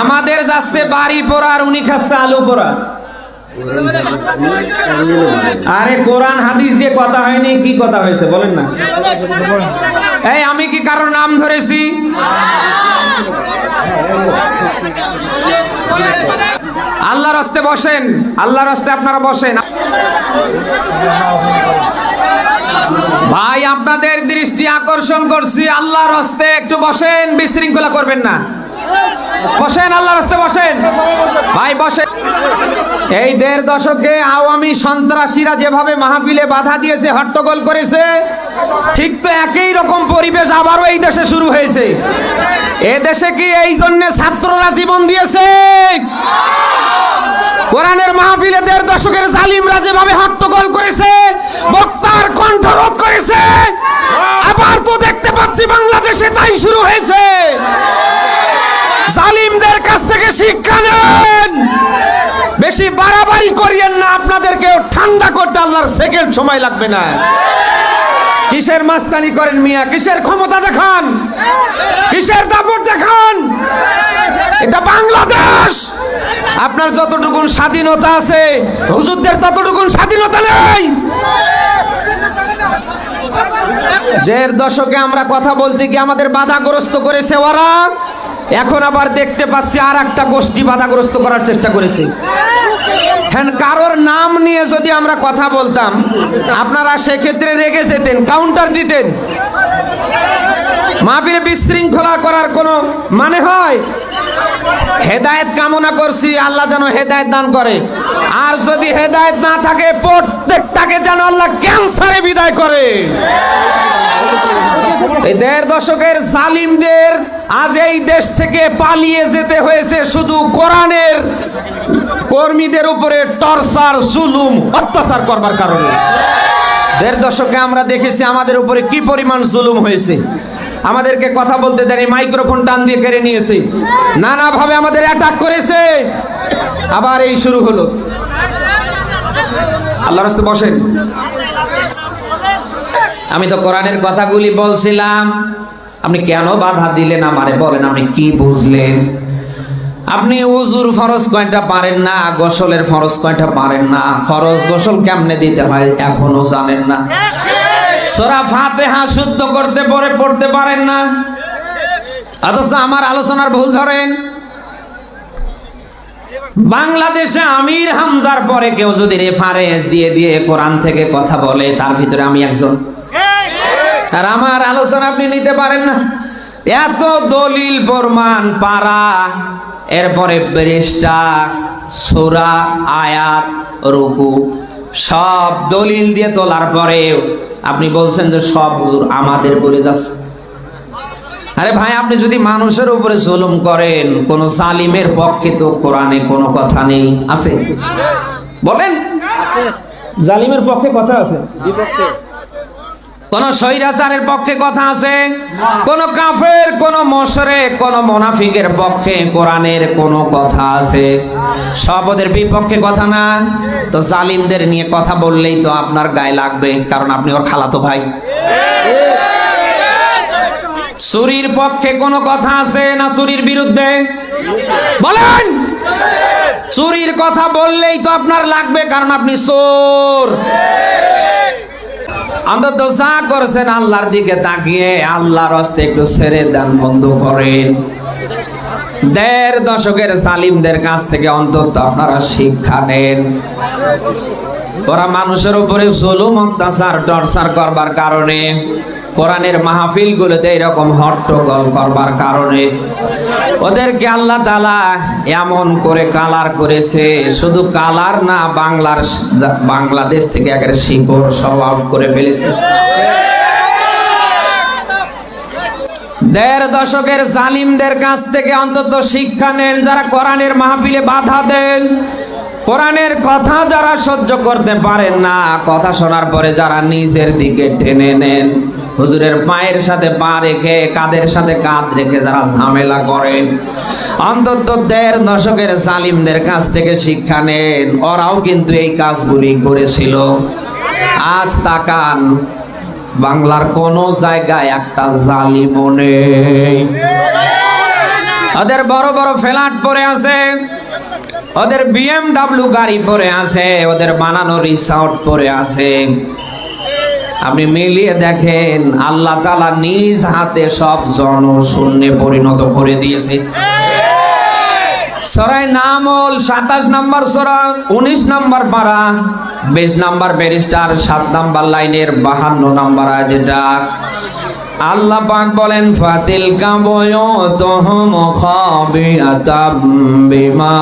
আমাদের যাচ্ছে বাড়ি পোড়া আর উনি খাচ্ছে আলু পোড়া। আরে কোরআন হাদিস দিয়ে কথা হয়নি, কি কথা হয়েছে বলেন না। এই, আমি কি কারোর নাম ধরেছি? আল্লাহর হস্তে বসেন আল্লাহ হস্তে আপনারা বসেন। ভাই, আপনাদের দৃষ্টি আকর্ষণ করছি আল্লাহ হস্তে একটু বসেন, বিশৃঙ্খলা করবেন না। বসেন, আল্লাহর হস্তে বসেন। ভাই, বসেন। এই দেড় দশকে আওয়ামী সন্ত্রাসীরা যেভাবে মাহফিলে বাধা দিয়েছে, হট্টগোল করেছে, ঠিক তো একই রকম পরিবেশ আবারও এই দেশে শুরু হয়েছে। এ দেশে কি এই জন্য ছাত্ররা জীবন দিয়েছে? কোরআনের মাহফিলে দেড় দশকের জালিমরা যেভাবে হট্টগোল করেছে, বক্তার কণ্ঠরোধ করেছে, আবার তো দেখতে পাচ্ছি বাংলাদেশে তাই শুরু হয়েছে। জালিমদের কাছ থেকে শিক্ষা নেন। বেশি বাড়াবাড়ি করিয়েন না আপনাদেরকে ঠান্ডা করতে আল্লাহর সেকেন্ড সময় লাগবে না। কিসের মাস্তানি করেন মিয়া? কিসের ক্ষমতা দেখান? কিসের দাপট দেখান? এটা বাংলাদেশ। আপনার যতটুকুন স্বাধীনতা আছে, হুজুরদের ততটুকুন স্বাধীনতা নেই। জের দশকে আমরা কথা বলতে গিয়ে আমাদের বাধাগ্রস্ত করেছে ওরা। এখন আবার দেখতে পাচ্ছি আর একটা গোষ্ঠী বাধাগ্রস্ত করার চেষ্টা করেছে। হ্যাঁ কারোর নাম নিয়ে যদি আমরা কথা বলতাম, আপনারা সেক্ষেত্রে রেগে যেতেন কাউন্টার দিতেন। মাহফিলে বিশৃঙ্খলা করার কোনো মানে হয়? হেদায়েত কামনা করছি, আল্লাহ যেন হেদায়েত দান করে। আর যদি হেদায়েত না থাকে, প্রত্যেকটাকে যেন আল্লাহ ক্যান্সারে বিদায় করে। দেড় দশকের জালিমদের আজ এই দেশ থেকে পালিয়ে যেতে হয়েছে শুধু কোরআনের কর্মীদের উপরে টর্চার, জুলুম, অত্যাচার করবার কারণে। দেড় দশকে আমরা দেখেছি আমাদের উপরে কি পরিমাণ জুলুম হয়েছে। আমাদেরকে কথা বলতে এই মাইক্রোফোন টান দিয়ে কেড়ে নিয়েছে। নানাভাবে আমাদের অ্যাটাক করেছে। আবার এই শুরু হলো। আল্লাহ রাস্তে বসেন। আমি তো কোরআনের কথাগুলি বলছিলাম। আপনি কেন বাধা দিলেন আমারে? বলেন, আপনি কি বুঝলেন? আপনি উজুর ফরজ কয়টা পারেন না, গোসলের ফরজ কয়টা পারেন না? ফরজ গোসল কেমনে দিতে হয় এখনও জানেন না। সোরা ফাতেহা শুদ্ধ করতে পরে পড়তে পারেন না। অথচ আমার আলোচনার ভুল ধরেন। বাংলাদেশে আমির হামজার পরে কেউ যদি রেফারেন্স দিয়ে দিয়ে কোরআন থেকে কথা বলে, তার ভিতরে আমি একজন। আর আমার আলোচনা আপনি নিতে পারেন না। এত দলিল, প্রমাণ, পারা, এরপরে বেরেস্টা সুরা, আয়াত, রুকু। সব দলিল দিয়ে তোলার পরে আপনি বলছেন যে সব হুজুর আমাদের বলে যাচ্ছে। আরে ভাই আপনি যদি মানুষের উপরে জুলুম করেন কোন সালিমের পক্ষে তো কোরআনে কোনো কথা নেই। আছে? বলেন। জালিমের পক্ষে কথা আছে? কোন স্বৈরাচারের পক্ষে কথা আছে? কোন কাফের, কোন মশরে, কোন মোনাফিকের পক্ষে কোরআনের কোন কথা আছে? সব ওদের বিপক্ষে কথা না? তো জালিমদের নিয়ে কথা বললেই তো আপনার গায়ে লাগবে, কারণ আপনি ওর খালাতো ভাই। চুরির পক্ষে কোনো কথা আছে না চুরির বিরুদ্ধে? বলেন! চুরির কথা বললেই তো আপনার লাগবে, কারণ আপনি চোর। অন্তত যা করছেন আল্লাহর দিকে তাকিয়ে আল্লাহর হস্তে একটু ছেড়ে দেন, বন্ধ করেন। দেড় দশকের সালিমদের কাছ থেকে অন্তত আপনারা শিক্ষা নেন। ওরা মানুষের উপরে জুলুম, অত্যাচার, টর্চার করবার কারণে কোরআনের মাহফিল গুলোতে এরকম হট্টগোল করবার কারণে ওদেরকে আল্লাহ তালা এমন করে কালার করেছে, শুধু কালার না, বাংলার বাংলাদেশ থেকে একের শিকড় সব আউট করে ফেলেছে। দেড় দশকের জালিমদের কাছ থেকে অন্তত শিক্ষা নেন, যারা কোরআনের মাহফিলে বাধা দেন। কোরআনের কথা যারা সহ্য করতে পারেন না, কথা শোনার পরে যারা নিজের দিকে টেনে নেন। হুজুরের পায়ের সাথে পা রেখে, কাদের সাথে কাঁধ রেখে যারা ঝামেলা করেন অন্তত দেড় দশকের জালিমদের কাছ থেকে শিক্ষা নেন। ওরাও কিন্তু এই কাজগুলি করেছিল। আজ তাকান, বাংলার কোন জায়গায় একটা জালিমও নেই। ওদের বড় বড় ফ্ল্যাট পরে আছে, ওদের বিএমডাব্লিউ গাড়ি পরে আছে, ওদের বানানো রিসর্ট পরে আছে। আপনি মিলিয়ে দেখেন, আল্লাহ তালা নিজ হাতে সব জন জনশূন্যে পরিণত করে দিয়েছে। সরাই নামল, সাতাশ নাম্বার সরা, উনিশ নাম্বার পাড়া বিশ নাম্বার ব্যারিস্টার, সাত নাম্বার লাইনের বাহান্ন নাম্বার যেটা আল্লাহ পাক বলেন ফাতিল কাবয়তহম খাবিয়াতাম বিমা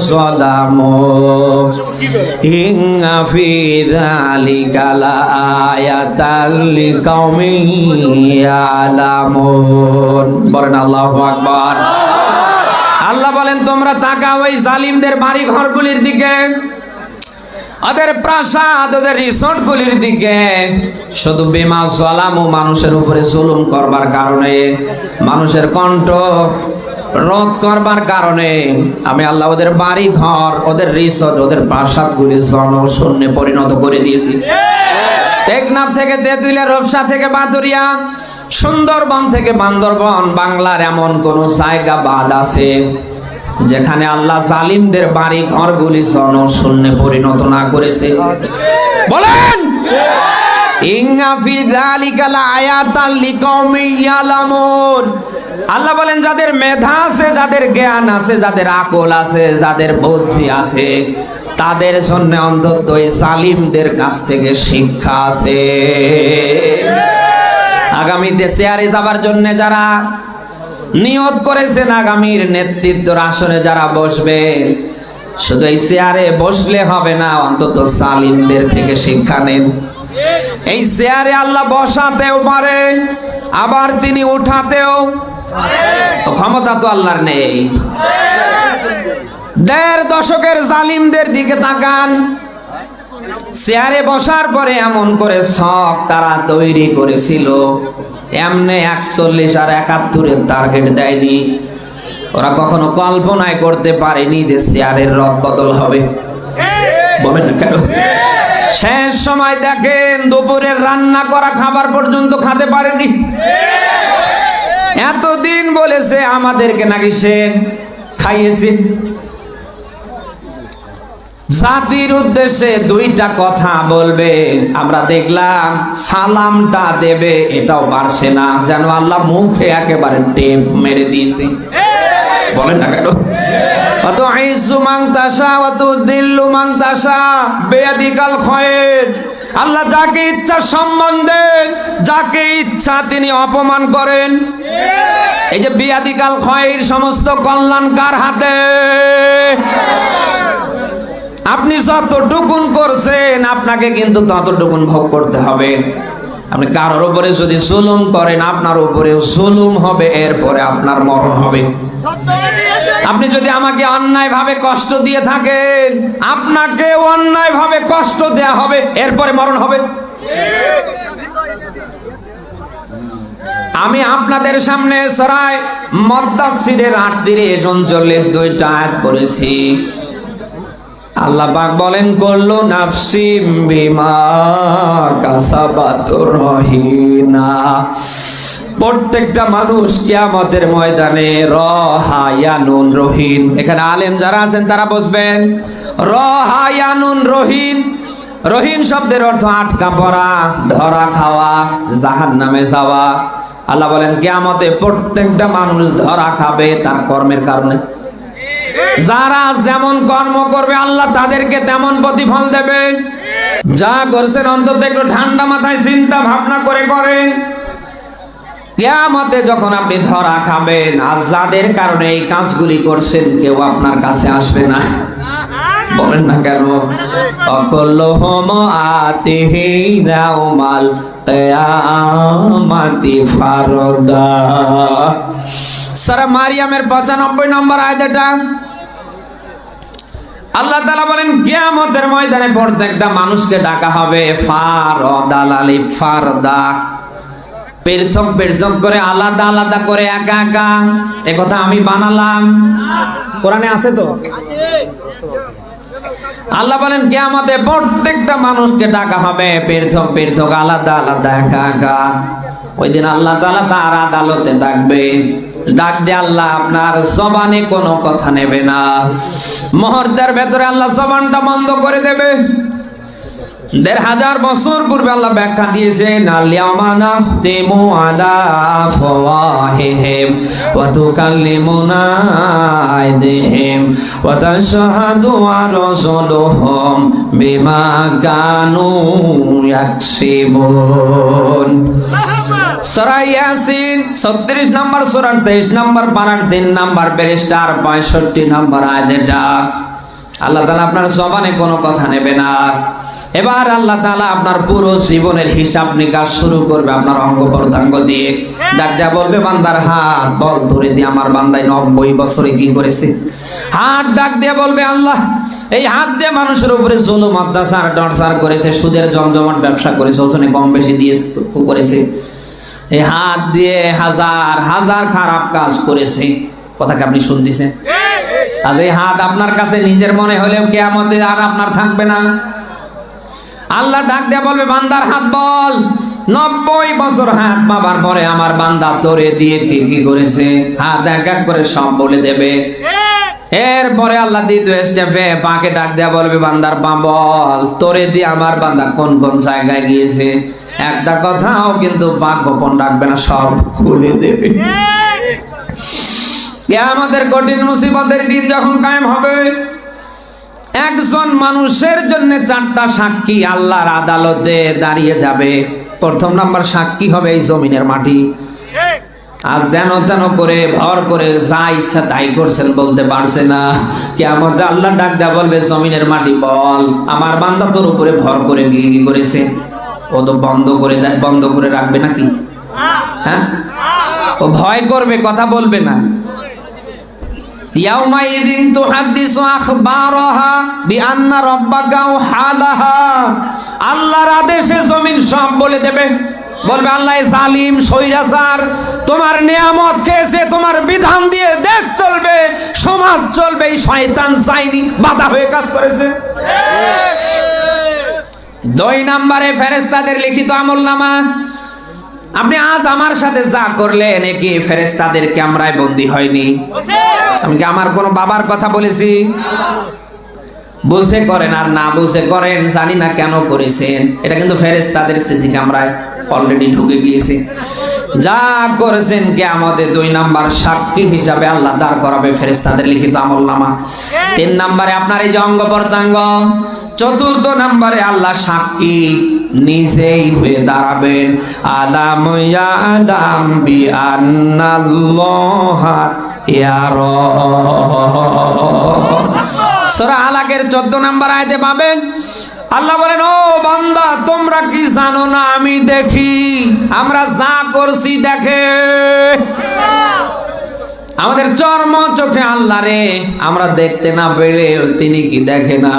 সালামু। ইন্না ফি যালিকা লাআয়াতাল লিকাউমিন ইয়ালামুন। বলেন আল্লাহু আকবার। আল্লাহ বলেন, তোমরা তাকাও ওই জালিমদের বাড়ি ঘরগুলির দিকে। ওদের প্রাসাদ, ওদের রিসোর্টগুলির দিকে। শুধু বেমা জলাম ও মানুষের উপরে জুলুম করবার কারণে, মানুষের কণ্ঠ রোধ করবার কারণে, আমি আল্লাহ ওদের বাড়ি ঘর ওদের রিসোর্ট, ওদের প্রাসাদগুলি জনশূন্যে পরিণত করে দিয়েছি। টেকনাফ থেকে তেঁতুলিয়া, রূপসা থেকে বাতুরিয়া, সুন্দরবন থেকে বান্দরবন, বাংলার এমন কোন জায়গা বাদ আছে যেখানে আল্লাহ জালিমদের বাড়ি, ঘরগুলি জনশূন্যে পরিণত না করেছে। বলেন! আল্লাহ বলেন, যাদের মেধা আছে, যাদের জ্ঞান আছে, যাদের আকল আছে, যাদের বুদ্ধি আছে, তাদের জন্য অন্তত এই জালিমদের কাছ থেকে শিক্ষা আছে। আগামীতে শেয়ারে যাবার জন্য যারা নিয়ত করেছেন আগামীর নেতৃত্বর আসনে যারা বসবেন। শুধু এই চেয়ারে বসলে হবে না, অন্তত সালিমদের থেকে শিক্ষা নেন। এই চেয়ারে আল্লাহ বসাতেও পারে, আবার তিনি উঠাতেও ক্ষমতা তো আল্লাহর নেই। দেড় দশকের জালিমদের দিকে তাকান। চেয়ারে বসার পরে এমন করে সব তারা তৈরি করেছিল। এমনি একচল্লিশ আর একাত্তরের টার্গেট দেয়নি। ওরা কখনো কল্পনায় করতে পারেনি যে চেয়ারের রদ বদল হবে। বলেন কেন? শেষ সময় দেখেন দুপুরের রান্না করা খাবার পর্যন্ত খেতে পারেনি। এতদিন বলেছে আমাদেরকে নাকি সে খাইয়েছে। জাতির উদ্দেশ্যে দুইটা কথা বলবে। আমরা দেখলাম, সালামটা দেবে, এটাও পারছে না। যেন আল্লাহ মুখে একেবারে টেপ মেরে দিয়েছে। বলেন না কেন? অত আইসু মাংতাসা অত দিল্লু মাংতাসা বেয়াদিকাল খয়ের। আল্লাহ যাকে ইচ্ছা সম্মান দেন, যাকে ইচ্ছা তিনি অপমান করেন। এই যে বিয়াদিকাল খয়ের, সমস্ত কল্যাণ কার হাতে? আপনি যতটুকুন করছেন, আপনাকে কিন্তু ততটুকুন ভোগ করতে হবে। আপনি কারোর উপরে যদি জুলুম করেন, আপনার উপরে জুলুম হবে, এরপরে আপনার মরণ হবে। আপনি যদি আমাকে অন্যায় ভাবে কষ্ট দিয়ে থাকেন আপনাকে অন্যায় ভাবে কষ্ট দেয়া হবে, এরপরে মরণ হবে। আমি আপনাদের সামনে সরাই মদ্দাসিরের আট তিরিশ উনচল্লিশ দুইটা আয়াত পড়েছি। আল্লাহ বলেন, করল কাসাবাতুর রহিনা প্রত্যেকটা মানুষ কিয়ামতের ময়দানে রহায়ানুন রহিন এখানে আলেম যারা আছেন, তারা বসবেন রহায়ানুন রহিন রহিন শব্দের অর্থ আটকা পড়া, ধরা খাওয়া জাহান নামে যাওয়া। আল্লাহ বলেন, কিয়ামতে প্রত্যেকটা মানুষ ধরা খাবে তার কর্মের কারণে। যারা যেমন কর্ম করবে, আল্লাহ তাদেরকে তেমন প্রতিফল দেবে। যা করছেন অন্তত একটু ঠান্ডা মাথায় চিন্তা ভাবনা করে করে কেয়ামতে যখন আপনি ধরা খাবেন, আর যাদের কারণে এই কাজগুলি করছেন, কেউ আপনার কাছে আসবে না। বলেন না কেন? অকল অকল্লহম আতিহি দাউমাল কিয়ামাতি ফারদা। সারা মারিয়ামের পঁচানব্বই নম্বর আয়দাটা আল্লাহ তালা বলেন, কিয়ামতের ময়দানে প্রত্যেকটা মানুষকে ডাকা হবে ফারদালালি ফারদা। পৃথক পৃথক করে, আলাদা আলাদা করে, একা একা। এ কথা আমি বানালাম। কোরআনে আছে তো? আল্লাহ বলেন, কিয়ামতে প্রত্যেকটা মানুষকে ডাকা হবে। পৃথক পৃথক আলাদা আলাদা, একা ওই দিন আল্লাহ তালা তার আদালতে ডাকবে। ডাক দিয়ে আল্লাহ আপনার জবানে কোনো কথা নেবে না। মুহূর্তের ভেতরে আল্লাহ জবানটা বন্ধ করে দেবে। দেড় হাজার বছর পূর্বে আল্লাহ ব্যাখ্যা দিয়েছেন আলিয়ামা নাখতিমু আলা ফাওয়াহিহিম ওয়া তুকাল্লিমুনা আইদিহিম ওয়া তাশহাদু আরজুলুহুম বিমা কানু ইয়াকসিবুন। সূরা ইয়াসিন 36 নম্বর, সূরা 23 নম্বর পারার 3 নম্বর পেরেস্টার 65 নম্বর আয়াতের ডাক। আল্লাহ তাআলা আপনার জবানে কোনো কথা নেবে না। এবার আল্লাহ তাআলা আপনার পুরো জীবনের হিসাব নিকাশ শুরু করবে, আপনার অঙ্গ প্রত্যঙ্গ দিয়ে। ডাক বলবে, বান্দার হাত, বল ধরে দিয়ে আমার বান্দায় নব্বই বছরে কি করেছে? হাত ডাক দিয়ে বলবে, আল্লাহ, এই হাত দিয়ে মানুষের উপরে জুলুম, অত্যাচার ডরসার করেছে, সুদের জমজমাট ব্যবসা করেছে, ওজনে কম বেশি দিয়ে করেছে। এই হাত দিয়ে হাজার হাজার খারাপ কাজ করেছে। কথাকে আপনি শুন দিছেন আজ এই হাত আপনার কাছে নিজের মনে হলেও কেয়ামতে আর আপনার থাকবে না। আল্লাহ ডাক দেয়া বলবে, বান্দার হাত বল। নব্বই বছর হাত বাবার পরে আমার বান্দা তোরে দিয়ে কি কি করেছে? হাত এক এক করে সব বলে দেবে। এরপরে আল্লাহ দ্বিতীয় স্টেপে পাকে ডাক দেয়া বলবে, বান্দার পা বল, তোরে দিয়ে আমার বান্দা কোন কোন জায়গায় গিয়েছে? একটা কথাও কিন্তু পা গোপন রাখবে না, সব খুলে দেবে। আমাদের কঠিন মুসিবতের দিন যখন কায়েম হবে একজন মানুষের জন্য চারটা সাক্ষী আল্লাহর আদালতে দাঁড়িয়ে যাবে। প্রথম নাম্বার সাক্ষী হবে এই জমিনের মাটি। আর যেন তেন করে, ভর করে যা ইচ্ছা তাই করছেন বলতে পারছে না। কেমন আল্লাহ ডাক দেয়া বলবে, জমিনের মাটি বল। আমার বান্দা তোর উপরে ভর করে কি কি করেছে? ও তো বন্ধ করে দেয়, বন্ধ করে রাখবে নাকি? হ্যাঁ? ও ভয় করবে, কথা বলবে না। ইয়াউমাইদিন তুহাদ্দিসু আখবারাহা বিআন্না রাব্বাকা হালাহা আল্লাহর আদেশে জমিন সব বলে দেবে। বলবে, আল্লাহ জালিম সৈরাচার তোমার নিয়ামত খেয়েছে, তোমার বিধান দিয়ে দেশ চলবে, সমাজ চলবে, এই শয়তান চাইনি, বাধা হয়ে কাজ করেছে। দুই নম্বরে ফেরেস্তাদের লিখিত আমল নামা আপনি আজ আমার সাথে যা করলেন কি ফেরেস্তাদের ক্যামেরায় বন্দী হয়নি? আমি কি আমার কোনো বাবার কথা বলেছি? বুঝে করেন আর না বুঝে করেন, জানি না কেন করেছেন। এটা কিন্তু ফেরেস্তাদের সিসি ক্যামেরায় অলরেডি ঢুকে গিয়েছে। যা করেছেন কে আমাদের দুই নাম্বার সাক্ষী হিসাবে আল্লাহ দাঁড় করাবে ফেরেস্তাদের লিখিত আমল নামা তিন নাম্বারে আপনার এই যে অঙ্গ প্রত্যঙ্গ, চতুর্থ নাম্বারে আল্লাহ সাক্ষী নিজেই হয়ে দাঁড়াবেন। আলাম ইয়া আলাম বি আন্নাল্লাহ ইয়ারা আলাকের 14 নাম্বার আয়াতে পাবেন। আল্লাহ বলেন, ও বান্দা, তোমরা কি জানো না? আমি দেখি, আমরা যা করছি দেখে। আমাদের চর্ম চোখে আল্লাহ রে, আমরা দেখতে না পেলে তিনি কি দেখে না?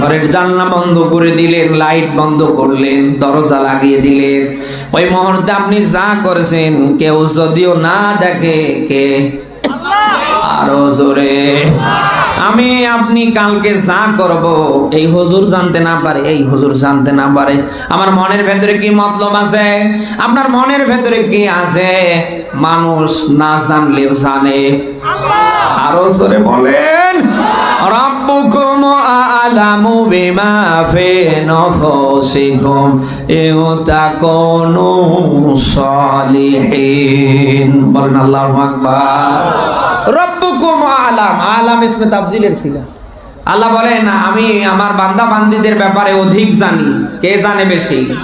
ঘরের জানলা বন্ধ করে দিলেন, লাইট বন্ধ করলেন, দরজা লাগিয়ে দিলেন। ওই মুহূর্তে আপনি যা করেছেন, কেউ যদিও না দেখে, কে? আরও জোরে। আমি আপনি কালকে যা করব, এই হুজুর জানতে না পারে, এই হুজুর জানতে না পারে। আমার মনের ভেতরে কি মতলব আছে? আপনার মনের ভেতরে কি আছে? মানুষ না জানলেও জানে। আরও জোরে বলেন। রব্বুকুম আলামু বিমা ফি নফসিকুম ইউতাকুনু সালিহিন। বলেন আল্লাহু আকবার। রব্বুকুম আলাম। আলাম ইসমে তাফজিলের ছিল। আল্লাহ বলেন আমি আমার বান্দা বান্দিদের ব্যাপারে অধিক জানি। কে জানে বেশি?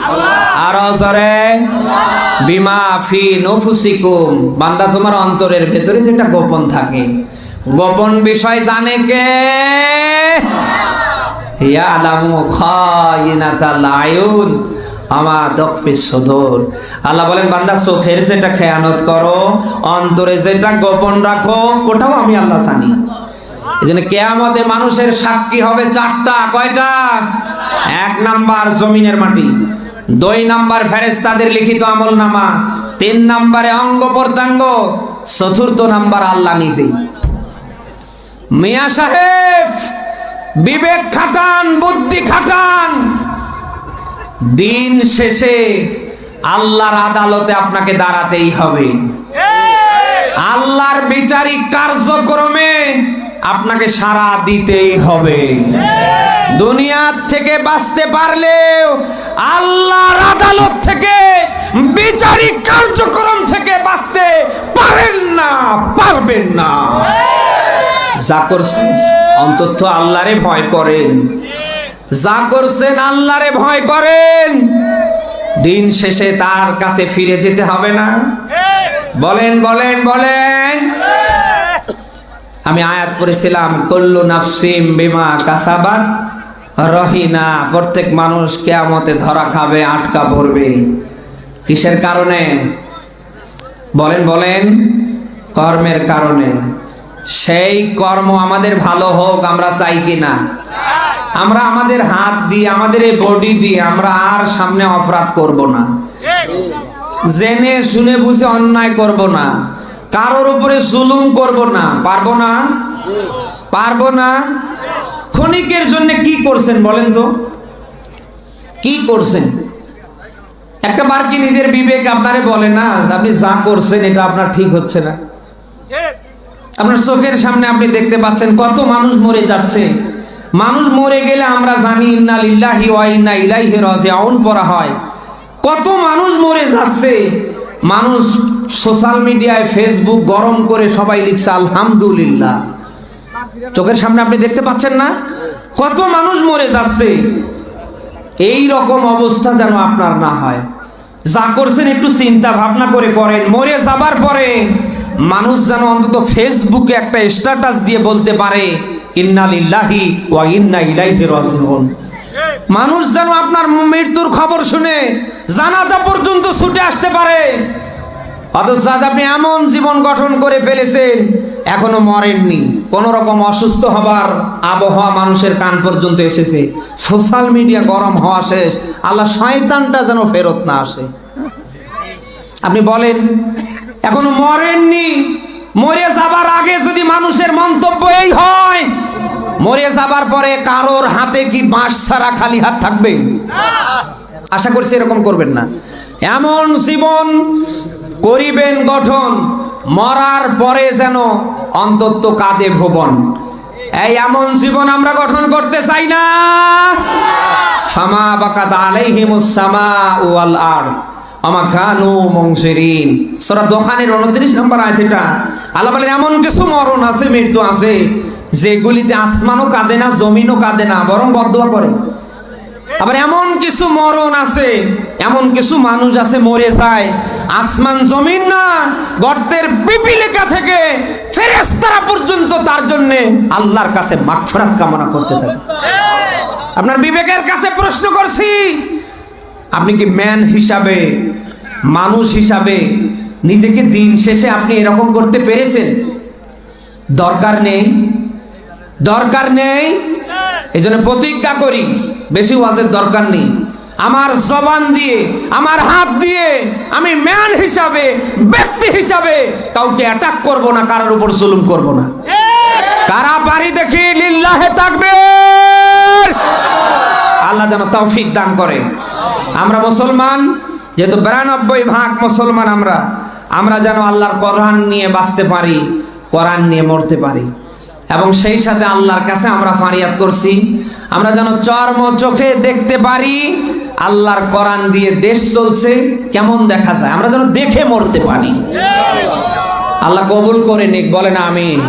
আর সরে বিমা ফি নফুসিকুম। বান্দা তোমার অন্তরের ভেতরে যেটা গোপন থাকে। গোপন বিষয় জানে কে? ইয়ালামু খায়িনাতাল আয়ুন। আমা দফিস সুদূর। আল্লাহ বলেন, বান্দা, চোখের যেটা খেয়ানত করো, অন্তরে যেটা গোপন রাখো, ওটাও আমি আল্লাহ জানি। এই জন্য কেয়ামতে মানুষের সাক্ষী হবে চারটা, কয়টা? এক নাম্বার জমিনের মাটি, দুই নাম্বার ফেরেস্তাদের লিখিত আমল নামা তিন নাম্বারে অঙ্গ প্রত্যঙ্গ চতুর্থ নাম্বার আল্লাহ নিজে। মিয়া সাহেব, বিবেক খাটান, বুদ্ধি খাটান। দিন শেষে আল্লাহর আদালতে আপনাকে দাঁড়াতেই হবে। আল্লাহর বিচারিক কার্যক্রমে আপনাকে সারা দিতেই হবে। দুনিয়ার থেকে বাঁচতে পারলেও আল্লাহর আদালত থেকে, বিচারিক কার্যক্রম থেকে বাঁচতে পারেন না, পারবেন না। যা করছেন, অন্তত আল্লাহরে ভয় করেন। যা করছেন আল্লাহরে ভয় করেন। দিন শেষে তার কাছে ফিরে যেতে হবে না। বলেন বলেন বলেন। আমি আয়াত করেছিলাম কল্লু নাফসিম বিমা কাসাবাত, রহিনা, প্রত্যেক মানুষ কেয়ামতে ধরা খাবে, আটকা পড়বে। কিসের কারণে? বলেন বলেন। কর্মের কারণে। সেই কর্ম আমাদের ভালো হোক, আমরা চাই কিনা? না আমরা আমাদের হাত দিয়ে, আমাদের এই বডি দিয়ে আমরা আর সামনে অপরাধ করব না। জেনে, শুনে, বুঝে অন্যায় করব না। কারোর উপরে জুলুম করব না। পারব না? পারব না? ক্ষণিকের জন্য কি করছেন বলেন তো? কি করছেন? একটা বার কি নিজের বিবেক আপনারে বলে না আপনি যা করছেন, এটা আপনার ঠিক হচ্ছে না। আপনার চোখের সামনে আপনি দেখতে পাচ্ছেন কত মানুষ মরে যাচ্ছে। মানুষ মরে গেলে আমরা জানি, ইন্না লিল্লাহি ওয়া ইন্না ইলাইহি রাজিউন পড়া হয়। কত মানুষ মরে যাচ্ছে। মানুষ সোশ্যাল মিডিয়ায় ফেসবুক গরম করে সবাই লিখছে, আলহামদুলিল্লাহ। চোখের সামনে আপনি দেখতে পাচ্ছেন না? কত মানুষ মরে যাচ্ছে। এই রকম অবস্থা যেন আপনার না হয়। যা করছেন একটু চিন্তা ভাবনা করে করেন। মরে যাবার পরে মানুষ যেন অন্তত ফেসবুকে একটা স্ট্যাটাস দিয়ে বলতে পারে মানুষ যেন আপনার মৃত্যুর খবর শুনে জানাজা পর্যন্ত ছুটে আসতে পারে। অথচ আপনি এমন জীবন গঠন করে ফেলেছেন, এখনও মরেননি। কোন রকম অসুস্থ হবার আবহাওয়া মানুষের কান পর্যন্ত এসেছে। সোশ্যাল মিডিয়া গরম হওয়া শেষ। আল্লাহ শয়তানটা যেন ফেরত না আসে। আপনি বলেন, এখনও মরেননি, মরে যাবার আগে যদি মানুষের মন্তব্য এই হয় মরে যাবার পরে কারোর হাতে কি বাঁশ ছাড়া খালি হাত থাকবে? আশা করছি এরকম করবেন না। এমন জীবন করিবেন গঠন, মরার পরে যেন অন্তত কাঁদে ভুবন। এই এমন জীবন আমরা গঠন করতে চাই না। ফামা বাকাত আলাইহিমুস সামা ওয়াল আরদ। আমা কানু মংসিরিন সূরা দোহানের 29 নম্বর আয়াত এটা। আল্লাহ বলেন, এমন কিছু মরণ আছে, মৃত্যু আছে। যেগুলিতে আসমানও কাঁদে না, জমিনও কাঁদে না, বরং বদদোয়া করে। আবার এমন কিছু মরণ আছে, এমন কিছু মানুষ আছে মরে যায়, আসমান, জমিন না, গর্তের পিপিলিকা থেকে ফেরেস্তারা পর্যন্ত তার জন্য আল্লাহর কাছে মাগফিরাত কামনা করতে থাকে। আপনার বিবেকের কাছে প্রশ্ন করছি, আপনি কি ম্যান হিসাবে, মানুষ হিসাবে নিজেকে দিন শেষে আপনি এরকম করতে পেরেছেন? দরকার নেই। দরকার নেই। এই জন্য প্রতিজ্ঞা করি, বেশি ওয়াজের দরকার নেই। আমার জবান দিয়ে, আমার হাত দিয়ে আমি ম্যান হিসাবে, ব্যক্তি হিসাবে কাউকে অ্যাটাক করব না, কারোর উপর জুলুম করব না। কারা পারি দেখি, লিল্লাহে থাকবে আল্লাহ যেন তৌফিক দান করে। আমরা মুসলমান, যেহেতু বিরানব্বই ভাগ মুসলমান আমরা আমরা যেন আল্লাহর কোরআন নিয়ে বাঁচতে পারি, কোরআন নিয়ে মরতে পারি। এবং সেই সাথে আল্লাহর কাছে আমরা ফারিয়াদ করছি। আমরা যেন চর্ম চোখে দেখতে পারি আল্লাহর কোরআন দিয়ে দেশ চলছে কেমন দেখা যায়? আমরা যেন দেখে মরতে পারি। আল্লাহ কবুল করে নিক বলেন আমিন।